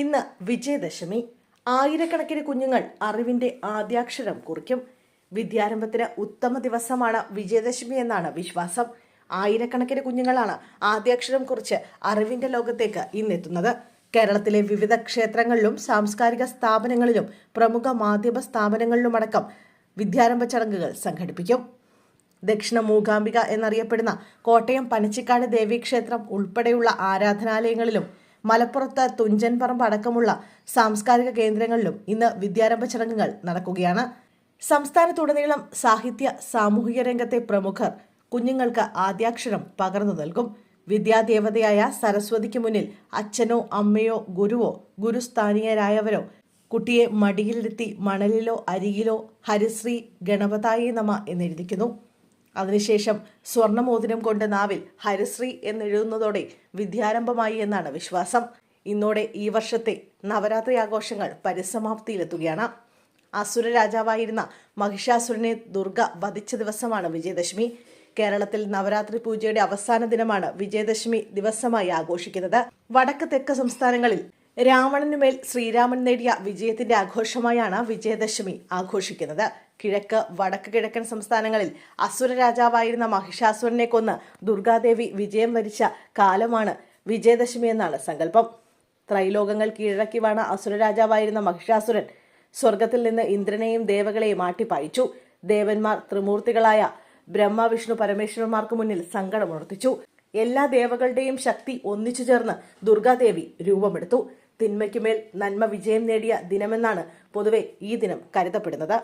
ഇന്ന് വിജയദശമി. ആയിരക്കണക്കിന് കുഞ്ഞുങ്ങൾ അറിവിന്റെ ആദ്യാക്ഷരം കുറിക്കും. വിദ്യാരംഭത്തിന് ഉത്തമ ദിവസമാണ് വിജയദശമി എന്നാണ് വിശ്വാസം. ആയിരക്കണക്കിന് കുഞ്ഞുങ്ങളാണ് ആദ്യാക്ഷരം കുറിച്ച് അറിവിന്റെ ലോകത്തേക്ക് ഇന്നെത്തുന്നത്. കേരളത്തിലെ വിവിധ ക്ഷേത്രങ്ങളിലും സാംസ്കാരിക സ്ഥാപനങ്ങളിലും പ്രമുഖ മാധ്യമ സ്ഥാപനങ്ങളിലുമടക്കം വിദ്യാരംഭ ചടങ്ങുകൾ സംഘടിപ്പിക്കും. ദക്ഷിണ മൂകാംബിക എന്നറിയപ്പെടുന്ന കോട്ടയം പനച്ചിക്കാട് ദേവീക്ഷേത്രം ഉൾപ്പെടെയുള്ള ആരാധനാലയങ്ങളിലും മലപ്പുറത്ത് തുഞ്ചൻപറമ്പ് അടക്കമുള്ള സാംസ്കാരിക കേന്ദ്രങ്ങളിലും ഇന്ന് വിദ്യാരംഭ ചടങ്ങുകൾ നടക്കുകയാണ്. സംസ്ഥാനത്തുടനീളം സാഹിത്യ സാമൂഹിക രംഗത്തെ പ്രമുഖർ കുഞ്ഞുങ്ങൾക്ക് ആദ്യാക്ഷരം പകർന്നു നൽകും. വിദ്യാദേവതയായ സരസ്വതിക്ക് മുന്നിൽ അച്ഛനോ അമ്മയോ ഗുരുവോ ഗുരുസ്ഥാനീയരായവരോ കുട്ടിയെ മടിയിലിരുത്തി മണലിലോ അരിയിലോ ഹരിശ്രീ ഗണപതായേ നമ എന്നെഴുതിക്കുന്നു. അതിനുശേഷം സ്വർണമോതിരം കൊണ്ട് നാവിൽ ഹരിശ്രീ എന്നെഴുതുന്നതോടെ വിദ്യാരംഭമായി എന്നാണ് വിശ്വാസം. ഇന്നോടെ ഈ വർഷത്തെ നവരാത്രി ആഘോഷങ്ങൾ പരിസമാപ്തിയിലെത്തുകയാണ്. അസുര രാജാവായിരുന്ന മഹിഷാസുരനെ ദുർഗ വധിച്ച ദിവസമാണ് വിജയദശമി. കേരളത്തിൽ നവരാത്രി പൂജയുടെ അവസാന ദിനമാണ് വിജയദശമി ദിവസമായി ആഘോഷിക്കുന്നത്. വടക്ക് തെക്ക് സംസ്ഥാനങ്ങളിൽ രാവണനുമേൽ ശ്രീരാമൻ നേടിയ വിജയത്തിന്റെ ആഘോഷമായാണ് വിജയദശമി ആഘോഷിക്കുന്നത്. കിഴക്ക് വടക്ക് കിഴക്കൻ സംസ്ഥാനങ്ങളിൽ അസുര രാജാവായിരുന്ന മഹിഷാസുരനെ കൊന്ന് ദുർഗാദേവി വിജയം വരിച്ച കാലമാണ് വിജയദശമി എന്നാണ് സങ്കല്പം. ത്രൈലോകങ്ങൾ കീഴടക്കി വാണ അസുര രാജാവായിരുന്ന മഹിഷാസുരൻ സ്വർഗത്തിൽ നിന്ന് ഇന്ദ്രനെയും ദേവകളെയും ആട്ടിപ്പായിച്ചു. ദേവന്മാർ ത്രിമൂർത്തികളായ ബ്രഹ്മ വിഷ്ണു പരമേശ്വരന്മാർക്ക് മുന്നിൽ സങ്കടമുണർത്തിച്ചു. എല്ലാ ദേവകളുടെയും ശക്തി ഒന്നിച്ചു ചേർന്ന് ദുർഗാദേവി രൂപമെടുത്തു. തിന്മയ്ക്കുമേൽ നന്മ വിജയം നേടിയ ദിനമെന്നാണ് പൊതുവെ ഈ ദിനം കരുതപ്പെടുന്നത്.